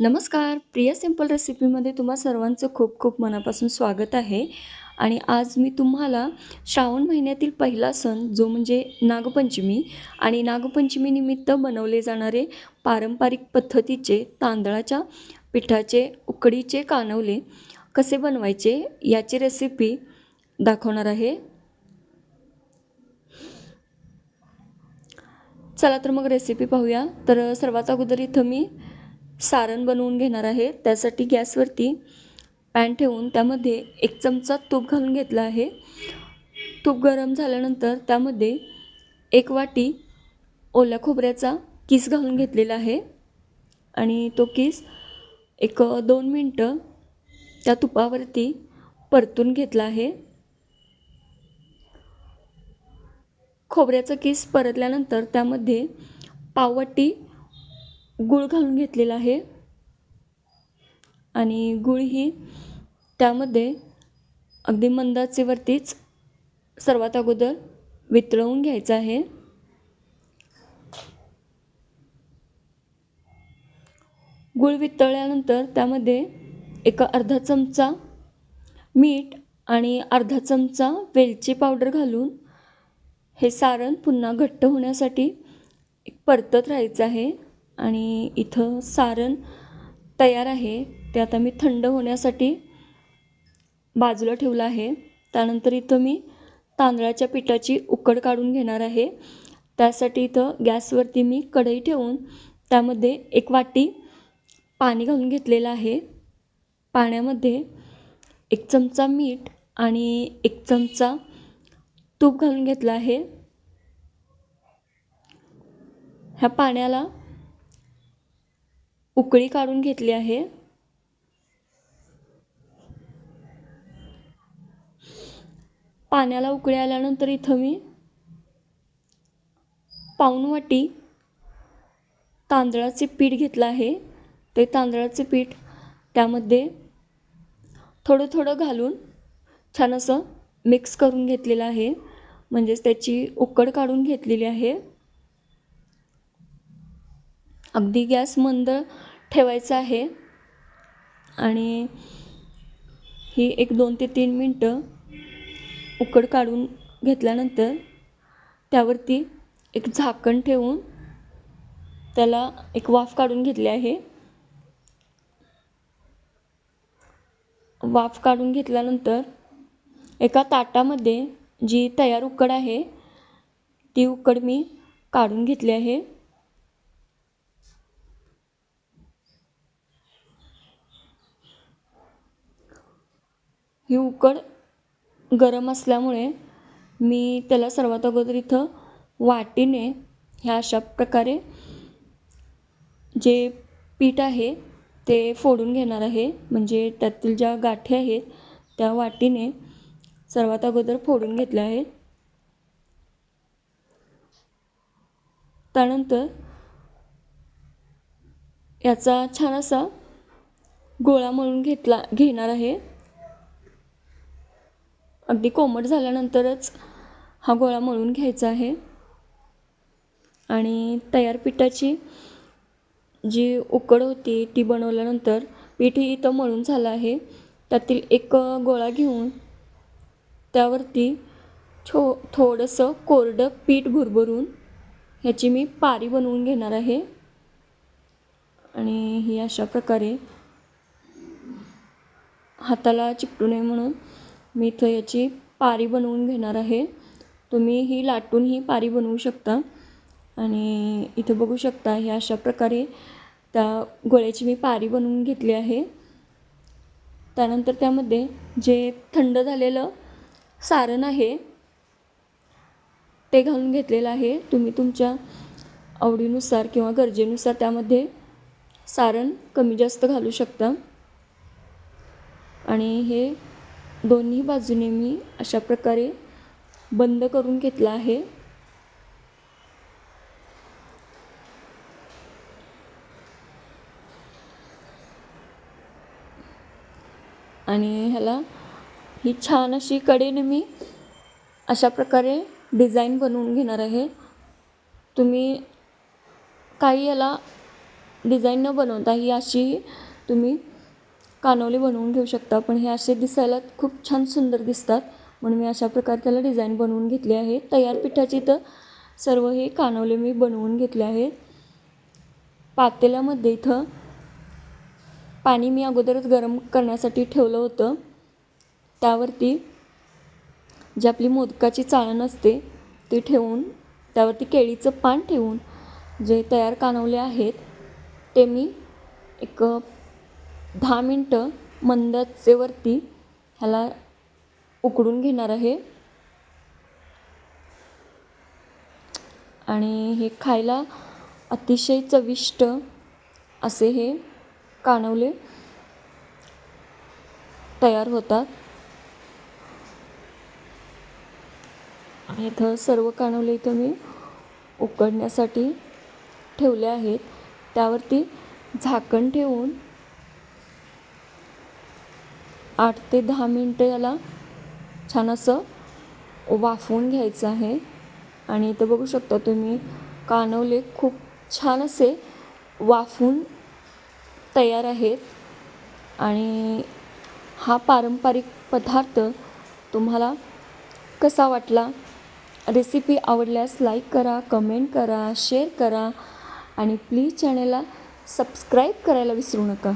नमस्कार. प्रिया सिंपल रेसिपीमध्ये तुम्हा सर्वांचं खूप खूप मनापासून स्वागत आहे. आणि आज मी तुम्हाला श्रावण महिन्यातील पहिला सण जो म्हणजे नागपंचमी आणि नागपंचमीनिमित्त बनवले जाणारे पारंपरिक पद्धतीचे तांदळाच्या पिठाचे उकडीचे कानवले कसे बनवायचे याची रेसिपी दाखवणार आहे. चला तर मग रेसिपी पाहूया. तर सर्वात अगोदर इथं मी सारण बनवून घेणार आहे. त्यासाठी गॅसवरती पॅन ठेवून त्यामध्ये एक चमचा तूप घालून घेतला आहे. तूप गरम झाल्यानंतर त्यामध्ये एक वाटी ओल्या खोबऱ्याचा किस घालून घेतलेला आहे. आणि तो किस एक दोन मिनटं त्या तुपावरती परतून घेतला आहे. खोबऱ्याचा किस परतल्यानंतर त्यामध्ये पाववाटी गूळ घालून घेतलेला आहे. आणि गूळ ही त्यामध्ये अगदी मंदाचेवरतीच सर्वात अगोदर वितळवून घ्यायचं आहे. गूळ वितळल्यानंतर त्यामध्ये एक अर्धा चमचा मीठ आणि अर्धा चमचा वेलची पावडर घालून हे सारण पुन्हा घट्ट होण्यासाठी परतत राहायचं आहे. आणि इथं सारण तयार आहे. ते आता मी थंड होण्यासाठी बाजूला ठेवलं आहे. त्यानंतर इथं मी तांदळाच्या पिठाची उकड काढून घेणार आहे. त्यासाठी इथं गॅसवरती मी कढई ठेवून त्यामध्ये एक वाटी पाणी घालून घेतलेलं आहे. पाण्यामध्ये एक चमचा मीठ आणि एक चमचा तूप घालून घेतलं आहे. ह्या पाण्याला उकळी काढून घेतली आहे. पाण्याला उकळी आल्यानंतर इथं मी पाऊन वाटी तांदळाचे पीठ घेतलं आहे. ते तांदळाचे पीठ त्यामध्ये थोडं थोडं घालून छान असं मिक्स करून घेतलेलं आहे. म्हणजेच त्याची उकड काढून घेतलेली आहे. अगदी गॅस मंद ठेवायचं आहे. आणि ही एक दोन ते तीन मिनटं उकड काढून घेतल्यानंतर त्यावरती एक झाकण ठेवून त्याला एक वाफ काढून घेतली आहे. वाफ काढून घेतल्यानंतर एका ताटामध्ये जी तयार उकड आहे ती उकड मी काढून घेतली आहे. ही उकड गरम असल्यामुळे मी त्याला सर्वात अगोदर इथं वाटीने ह्या अशा प्रकारे जे पीठ आहे ते फोडून घेणार आहे. म्हणजे त्यातील ज्या गाठी आहेत त्या वाटीने सर्वात अगोदर फोडून घेतल्या आहेत. त्यानंतर याचा छान असा गोळा मळून घेतला घेणार आहे. अगदी कोमट झाल्यानंतरच हा गोळा मळून घ्यायचा आहे. आणि तयार पिठाची जी उकड होती ती बनवल्यानंतर पीठ इथं मळून झालं आहे. त्यातील एक गोळा घेऊन त्यावरती छो थोडंसं कोरडं पीठ भुरभरून ह्याची मी पारी बनवून घेणार आहे. आणि ही अशा प्रकारे हाताला चिकटू नये म्हणून मी इथं याची पारी बनवून घेणार आहे. तुम्ही ही लाटून ही पारी बनवू शकता. आणि इथं बघू शकता हे अशा प्रकारे त्या गोळ्याची मी पारी बनवून घेतली आहे. त्यानंतर त्यामध्ये जे थंड झालेलं सारण आहे ते घालून घेतलेलं आहे. तुम्ही तुमच्या आवडीनुसार किंवा गरजेनुसार त्यामध्ये सारण कमी जास्त घालू शकता. आणि हे दोन्ही बाजूने मी अशा प्रकारे बंद करून घेतला आहे. आणि ह्याला ही छान अशी कडेने मी अशा प्रकारे डिझाईन बनवून घेणार आहे. तुम्ही काही याला डिझाईन न बनवता ही अशी तुम्ही कानवले बनवून घेऊ शकता. पण हे असे दिसायला खूप छान सुंदर दिसतात. म्हणून मी अशा प्रकारे त्याला डिझाईन बनवून घेतली आहे. तयार पिठाची तर सर्व हे कानवले मी बनवून घेतले आहेत पातेल्यामध्ये इथं पाणी मी अगोदरच गरम करण्यासाठी ठेवलं होतं. त्यावरती जी आपली मोदकाची चाळण असते ती ठेवून त्यावरती केळीचं पान ठेवून जे तयार कानवले आहेत ते मी एक दहा मिनटं मंद आचेवरती ह्याला उकडून घेणार आहे. आणि हे खायला अतिशय चविष्ट असे हे कानवले तयार होतात. आणि इथं सर्व कानवले इथं मी उकडण्यासाठी ठेवले आहेत. त्यावरती झाकण ठेवून आठ ते दहा मिनटं याला छान असं वाफवून घ्यायचं आहे. आणि इथं बघू शकता तुम्ही कानवले खूप छान असे वाफवून तयार आहेत. आणि हा पारंपरिक पदार्थ तुम्हाला कसा वाटला? रेसिपी आवडल्यास लाईक करा कमेंट करा शेअर करा आणि प्लीज चॅनलला सबस्क्राईब करायला विसरू नका.